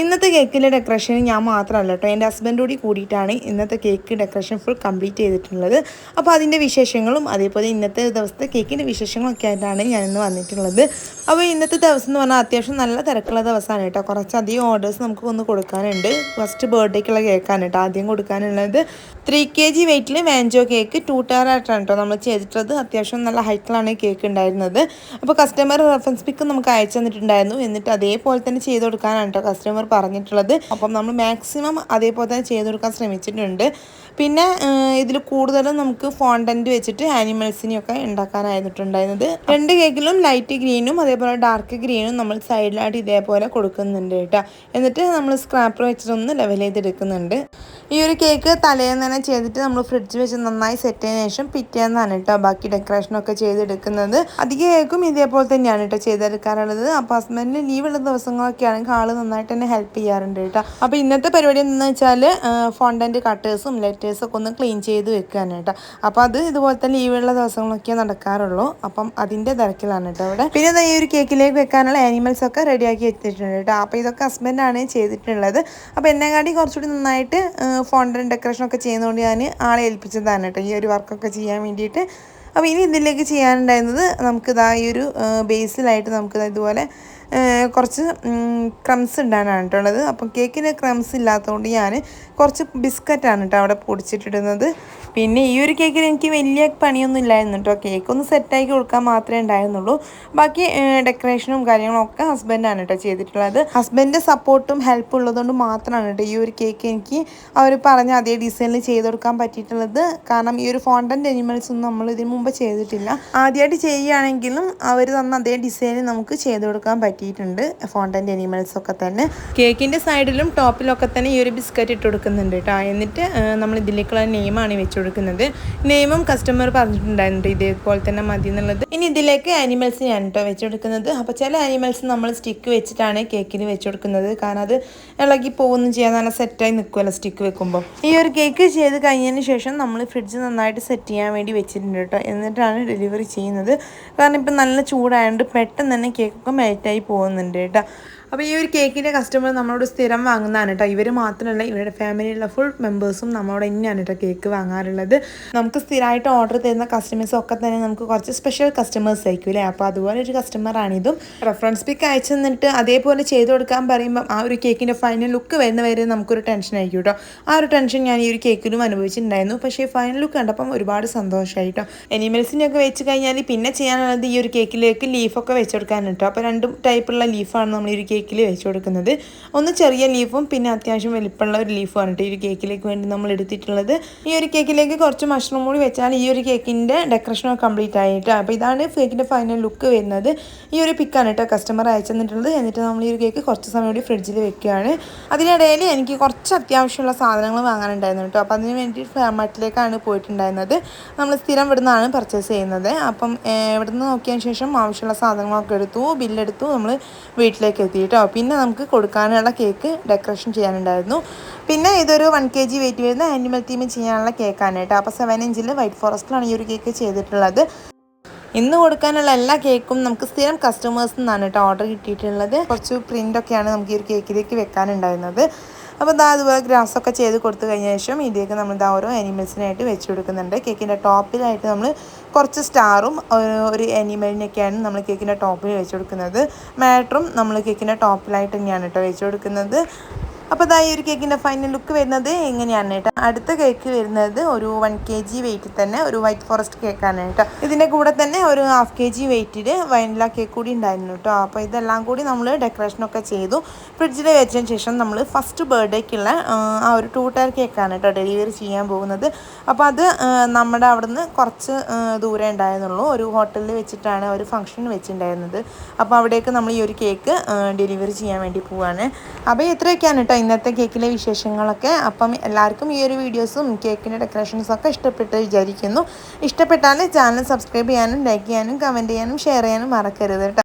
ഇന്നത്തെ കേക്കിന്റെ ഡെക്കറേഷൻ ഞാൻ മാത്രമല്ല കേട്ടോ എന്റെ ഹസ്ബൻഡ് കൂടി കൂടിയിട്ടാണ് ഇന്നത്തെ കേക്ക് ഡെക്കറേഷൻ ഫുൾ കംപ്ലീറ്റ് ചെയ്തിട്ടുള്ളത്. അപ്പോൾ അതിന്റെ വിശേഷങ്ങളും അതേപോലെ ഇന്നത്തെ ദിവസത്തെ കേക്കിന്റെ വിശേഷങ്ങളൊക്കെ ആയിട്ടാണ് ഞാൻ ഇന്ന് വന്നിട്ടുള്ളത്. അപ്പോൾ ഇന്നത്തെ ദിവസം എന്ന് പറഞ്ഞാൽ അത്യാവശ്യം നല്ല തിരക്കുള്ള ദിവസമാണ് കേട്ടോ കുറച്ചധികം ഓർഡേഴ്സ് നമുക്ക് ഒന്ന് കൊടുക്കാനുണ്ട്. ഫസ്റ്റ് ബർത്ത്ഡേക്കുള്ള കേക്കാണ് കേട്ടോ ആദ്യം കൊടുക്കാനുള്ളത്. ത്രീ കെ ജി വെയിറ്റിൽ വാഞ്ചോ കേക്ക് ടു ടയറായിട്ടാണ് കേട്ടോ നമ്മൾ ചെയ്തിട്ടുള്ളത്. അത്യാവശ്യം നല്ല ഹൈറ്റിലാണ് കേക്ക് ഉണ്ടായിരുന്നത്. അപ്പോൾ കസ്റ്റമർ റെഫറൻസ് പിക്ക് നമുക്ക് അയച്ചു തന്നിട്ടുണ്ടായിരുന്നു. എന്നിട്ട് അതേപോലെ തന്നെ ചെയ്ത് കൊടുക്കാനാണ് കേട്ടോ കസ്റ്റമർ പറഞ്ഞിട്ടുള്ളത്. അപ്പം നമ്മൾ മാക്സിമം അതേപോലെ തന്നെ ചെയ്തു കൊടുക്കാൻ ശ്രമിച്ചിട്ടുണ്ട്. പിന്നെ ഇതിൽ കൂടുതലും നമുക്ക് ഫോണ്ടന്റ് വെച്ചിട്ട് ആനിമൽസിനെയൊക്കെ ഉണ്ടാക്കാനായിട്ടുണ്ടായിരുന്നത് രണ്ട് കേക്കിലും ലൈറ്റ് ഗ്രീനും അതേപോലെ ഡാർക്ക് ഗ്രീനും നമ്മൾ സൈഡിലായിട്ട് ഇതേപോലെ കൊടുക്കുന്നുണ്ട് കേട്ടോ. എന്നിട്ട് നമ്മൾ സ്ക്രാപ്പർ വെച്ചിട്ടൊന്ന് ലെവൽ ചെയ്തെടുക്കുന്നുണ്ട്. ഈ ഒരു കേക്ക് തലേന്ന് തന്നെ ചെയ്തിട്ട് നമ്മൾ ഫ്രിഡ്ജ് വെച്ച് നന്നായി സെറ്റ് ചെയ്തതിനു ശേഷം പിറ്റേന്നാണ് കേട്ടോ ബാക്കി ഡെക്കറേഷനൊക്കെ ചെയ്തെടുക്കുന്നത്. അധിക കേക്കും ഇതേപോലെ തന്നെയാണ് കേട്ടോ ചെയ്തെടുക്കാറുള്ളത്. അപ്പോൾ ഹസ്ബൻഡിന് ലീവുള്ള ദിവസങ്ങളൊക്കെ ആണെങ്കിൽ ആൾ നന്നായിട്ട് തന്നെ ഹെൽപ്പ് ചെയ്യാറുണ്ട് കേട്ടോ. അപ്പോൾ ഇന്നത്തെ പരിപാടി എന്താണെന്ന് വെച്ചാൽ ഫോണ്ടന്റ് കട്ടേഴ്സും ലെറ്റേഴ്സും ഒക്കെ ഒന്ന് ക്ലീൻ ചെയ്ത് വെക്കാൻ കേട്ടോ. അപ്പോൾ അത് ഇതുപോലത്തെ ലീവുള്ള ദിവസങ്ങളൊക്കെ നടക്കാറുള്ളൂ. അപ്പം അതിന്റെ തിരക്കിലാണ് കേട്ടോ അവിടെ പിന്നെ ഈ ഒരു കേക്കിലേക്ക് വെക്കാനുള്ള ആനിമൽസ് ഒക്കെ റെഡിയാക്കി എത്തിയിട്ടുണ്ട് കേട്ടോ. അപ്പോൾ ഇതൊക്കെ ഹസ്ബൻഡാണ് ചെയ്തിട്ടുള്ളത്. അപ്പോൾ എന്നെക്കാട്ടി കുറച്ചുകൂടി നന്നായിട്ട് ഫോണ്ടൻ ഡെക്കറേഷനൊക്കെ ചെയ്യുന്നതുകൊണ്ട് ഞാൻ ആളെ ഏൽപ്പിച്ചതാണ് കേട്ടോ. ഈ ഒരു വർക്കൊക്കെ ചെയ്യാൻ വേണ്ടിയിട്ട്. അപ്പോൾ ഇനി ഇതിലേക്ക് ചെയ്യാനുണ്ടായിരുന്നത് നമുക്ക് ഇതാ ഈ ഒരു ബേസിലായിട്ട് നമുക്ക് ഇതുപോലെ കുറച്ച് ക്രംസ് ഇടാനാണ് കേട്ടോ ഉള്ളത്. അപ്പം കേക്കിന് ക്രംസ് ഇല്ലാത്തതുകൊണ്ട് ഞാൻ കുറച്ച് ബിസ്ക്കറ്റാണ് കേട്ടോ അവിടെ പൊടിച്ചിട്ടിടുന്നത്. പിന്നെ ഈ ഒരു കേക്കിന് എനിക്ക് വലിയ പണിയൊന്നും ഇല്ലായിരുന്നു കേട്ടോ കേക്ക് ഒന്ന് സെറ്റാക്കി കൊടുക്കാൻ മാത്രമേ ഉണ്ടായിരുന്നുള്ളൂ. ബാക്കി ഡെക്കറേഷനും കാര്യങ്ങളും ഒക്കെ ഹസ്ബൻഡാണ് കേട്ടോ ചെയ്തിട്ടുള്ളത്. ഹസ്ബൻഡിന്റെ സപ്പോർട്ടും ഹെൽപ്പും ഉള്ളതുകൊണ്ട് മാത്രമാണ് കേട്ടോ ഈ ഒരു കേക്ക് എനിക്ക് അവർ പറഞ്ഞ അതേ ഡിസൈനിൽ ചെയ്ത് കൊടുക്കാൻ പറ്റിയിട്ടുള്ളത്. കാരണം ഈ ഒരു ഫോണ്ടന്റ് അനിമൽസ് ഒന്നും നമ്മൾ ഇതിനു മുമ്പ് ചെയ്തിട്ടില്ല. ആദ്യമായിട്ട് ചെയ്യുകയാണെങ്കിലും അവർ തന്ന അതേ ഡിസൈനിൽ നമുക്ക് ചെയ്ത് കൊടുക്കാൻ പറ്റിയിട്ടുണ്ട് ഫോണ്ടന്റ് അനിമൽസൊക്കെ തന്നെ. കേക്കിന്റെ സൈഡിലും ടോപ്പിലൊക്കെ തന്നെ ഈ ഒരു ബിസ്ക്കറ്റ് ഇട്ട് കൊടുക്കുന്നുണ്ട് കേട്ടോ എന്നിട്ട് നമ്മൾ ഇതിലേക്കുള്ള നെയിമാണ് വെച്ച് കൊടുക്കുന്നത്. നെയിമും കസ്റ്റമർ പറഞ്ഞിട്ടുണ്ടായിരുന്നു ഇതേപോലെ തന്നെ മതി എന്നുള്ളത്. ഇനി ഇതിലേക്ക് ആനിമൽസിനെയാണ് കേട്ടോ വെച്ച് കൊടുക്കുന്നത്. അപ്പോൾ ചില ആനിമൽസ് നമ്മൾ സ്റ്റിക്ക് വെച്ചിട്ടാണ് കേക്കിന് വെച്ച് കൊടുക്കുന്നത്. കാരണം അത് ഇളകി പോകുന്നു ചെയ്യാൻ നല്ല സെറ്റായി നിൽക്കുമല്ലോ സ്റ്റിക്ക് വെക്കുമ്പോൾ ഈ ഒരു കേക്ക് ചെയ്ത് കഴിഞ്ഞതിന് ശേഷം നമ്മൾ ഫ്രിഡ്ജ് നന്നായിട്ട് സെറ്റ് ചെയ്യാൻ വേണ്ടി വെച്ചിട്ടുണ്ട് കേട്ടോ എന്നിട്ടാണ് ഡെലിവറി ചെയ്യുന്നത്. കാരണം ഇപ്പം നല്ല ചൂടായതുകൊണ്ട് പെട്ടെന്ന് തന്നെ കേക്കൊക്കെ മെൽറ്റായി പോകുന്നുണ്ട് കേട്ടോ. അപ്പോൾ ഈ ഒരു കേക്കിന്റെ കസ്റ്റമർ നമ്മളോട് സ്ഥിരം വാങ്ങുന്നതാണ് കേട്ടോ ഇവർ മാത്രമല്ല ഇവരുടെ ഫാമിലിയിലുള്ള ഫുൾ മെമ്പേഴ്സും നമ്മളോട് തന്നെയാണ് കേട്ടോ കേക്ക് വാങ്ങാറുള്ളത്. നമുക്ക് സ്ഥിരമായിട്ട് ഓർഡർ തരുന്ന കസ്റ്റമേഴ്സും ഒക്കെ തന്നെ നമുക്ക് കുറച്ച് സ്പെഷ്യൽ കസ്റ്റമേഴ്സ് ആയിരിക്കും അല്ലേ അപ്പോൾ അതുപോലെ ഒരു കസ്റ്റമറാണ് ഇതും. റെഫറൻസ് പിക്ക് അയച്ചു തന്നിട്ട് അതേപോലെ ചെയ്ത് കൊടുക്കാൻ പറയുമ്പോൾ ആ ഒരു കേക്കിന്റെ ഫൈനൽ ലുക്ക് വരുന്ന വരെ നമുക്കൊരു ടെൻഷൻ ആയിരിക്കും കേട്ടോ ആ ഒരു ടെൻഷൻ ഞാൻ ഈ ഒരു കേക്കിലും അനുഭവിച്ചിട്ടുണ്ടായിരുന്നു. പക്ഷേ ഫൈനൽ ലുക്ക് കണ്ടപ്പം ഒരുപാട് സന്തോഷമായി കേട്ടോ എനിമൽസിനെയൊക്കെ വെച്ച് കഴിഞ്ഞാൽ പിന്നെ ചെയ്യാനുള്ളത് ഈ ഒരു കേക്കിലേക്ക് ലീഫൊക്കെ വെച്ച് കൊടുക്കാൻ കേട്ടോ അപ്പോൾ രണ്ടും ടൈപ്പുള്ള ലീഫാണ് നമ്മൾ ഈ ഒരു കേക്ക് കേക്കിൽ വെച്ച് കൊടുക്കുന്നത്. ഒന്ന് ചെറിയ ലീഫും പിന്നെ അത്യാവശ്യം വലിപ്പമുള്ള ഒരു ലീഫുമാണ് കേട്ടോ ഈ ഒരു കേക്കിലേക്ക് വേണ്ടി നമ്മൾ എടുത്തിട്ടുള്ളത്. ഈ ഒരു കേക്കിലേക്ക് കുറച്ച് മഷ്റൂം കൂടി വെച്ചാൽ ഈ ഒരു കേക്കിന്റെ ഡെക്കറേഷൻ കംപ്ലീറ്റ് ആയിട്ട്. അപ്പോൾ ഇതാണ് കേക്കിന്റെ ഫൈനൽ ലുക്ക് വരുന്നത്. ഈ ഒരു പിക്കാണ് കേട്ടോ കസ്റ്റമർ അയച്ചു തന്നിട്ടുള്ളത്. എന്നിട്ട് നമ്മൾ ഈ ഒരു കേക്ക് കുറച്ച് സമയം കൂടി ഫ്രിഡ്ജിൽ വെക്കുകയാണ്. അതിനിടയിൽ എനിക്ക് കുറച്ച് അത്യാവശ്യമുള്ള സാധനങ്ങൾ വാങ്ങാനുണ്ടായിരുന്നു കേട്ടോ അപ്പോൾ അതിന് വേണ്ടി മട്ടിലേക്കാണ് പോയിട്ടുണ്ടായിരുന്നത്. നമ്മൾ സ്ഥിരം ഇവിടെ നിന്നാണ് പർച്ചേസ് ചെയ്യുന്നത്. അപ്പം ഇവിടുന്ന് നോക്കിയതിന് ശേഷം ആവശ്യമുള്ള സാധനങ്ങളൊക്കെ എടുത്തു ബില്ലെടുത്തു നമ്മൾ വീട്ടിലേക്ക് എത്തി. കേട്ടോ പിന്നെ നമുക്ക് കൊടുക്കാനുള്ള കേക്ക് ഡെക്കറേഷൻ ചെയ്യാനുണ്ടായിരുന്നു. പിന്നെ ഇതൊരു വൺ കെ ജി വെയിറ്റ് വരുന്ന ആനിമൽ തീമിൽ ചെയ്യാനുള്ള കേക്കാണ് കേട്ടോ. അപ്പോൾ സെവൻ ഇഞ്ചിൽ വൈറ്റ് ഫോറസ്റ്റിലാണ് ഈ ഒരു കേക്ക് ചെയ്തിട്ടുള്ളത്. ഇന്ന് കൊടുക്കാനുള്ള എല്ലാ കേക്കും നമുക്ക് സ്ഥിരം കസ്റ്റമേഴ്സ് നിന്നാണ് കേട്ടോ ഓർഡർ കിട്ടിയിട്ടുള്ളത്. കുറച്ച് പ്രിന്റൊക്കെയാണ് നമുക്ക് ഈ ഒരു കേക്കിലേക്ക് വെക്കാനുണ്ടായിരുന്നത്. അപ്പോൾ ഇതാ അതുപോലെ ഗ്രാസൊക്കെ ചെയ്ത് കൊടുത്തു കഴിഞ്ഞ ശേഷം ഇതിലേക്ക് നമ്മൾ ഇതാ ഓരോ അനിമൽസിനായിട്ട് വെച്ച് കൊടുക്കുന്നുണ്ട്. കേക്കിന്റെ ടോപ്പിലായിട്ട് നമ്മൾ കുറച്ച് സ്റ്റാറും ഒരു അനിമലിനൊക്കെയാണ് നമ്മൾ കേക്കിന്റെ ടോപ്പിൽ വെച്ച് കൊടുക്കുന്നത്. മാറ്ററും നമ്മൾ കേക്കിന്റെ ടോപ്പിലായിട്ട് തന്നെയാണ് കേട്ടോ വെച്ച് കൊടുക്കുന്നത്. അപ്പോൾ ഇതാ ഈ ഒരു കേക്കിന്റെ ഫൈനൽ ലുക്ക് വരുന്നത് എങ്ങനെയാണ് കേട്ടോ അടുത്ത കേക്ക് വരുന്നത് ഒരു വൺ കെ ജി വെയിറ്റിൽ തന്നെ ഒരു വൈറ്റ് ഫോറസ്റ്റ് കേക്കാണ് കേട്ടോ. ഇതിന്റെ കൂടെ തന്നെ ഒരു ഹാഫ് കെ ജി വെയിറ്റിൽ വൈനില കേക്ക് കൂടി ഉണ്ടായിരുന്നു കേട്ടോ. അപ്പോൾ ഇതെല്ലാം കൂടി നമ്മൾ ഡെക്കറേഷനൊക്കെ ചെയ്തു. ഫ്രിഡ്ജിൽ വെച്ചതിന് ശേഷം നമ്മൾ ഫസ്റ്റ് ബർത്ത്ഡേക്കുള്ള ആ ഒരു ടൂ ടയർ കേക്കാണ് കേട്ടോ ഡെലിവറി ചെയ്യാൻ പോകുന്നത്. അപ്പോൾ അത് നമ്മുടെ അവിടുന്ന് കുറച്ച് ദൂരെ ഉണ്ടായിരുന്നുള്ളൂ. ഒരു ഹോട്ടലിൽ വെച്ചിട്ടാണ് ഒരു ഫംഗ്ഷൻ വെച്ചിട്ടുണ്ടായിരുന്നത്. അപ്പോൾ അവിടേക്ക് നമ്മൾ ഈ ഒരു കേക്ക് ഡെലിവറി ചെയ്യാൻ വേണ്ടി പോവാണ്. അപ്പോൾ ഇത്രയൊക്കെയാണ് കേട്ടോ ഇന്നത്തെ കേക്കിലെ വിശേഷങ്ങളൊക്കെ. അപ്പം എല്ലാവർക്കും ഈ ഒരു വീഡിയോസും കേക്കിന്റെ ഡെക്കറേഷൻസും ഒക്കെ ഇഷ്ടപ്പെട്ട് വിചാരിക്കുന്നു. ഇഷ്ടപ്പെട്ടാൽ ചാനൽ സബ്സ്ക്രൈബ് ചെയ്യാനും ലൈക്ക് ചെയ്യാനും കമന്റ് ചെയ്യാനും ഷെയർ ചെയ്യാനും മറക്കരുത് കേട്ടോ.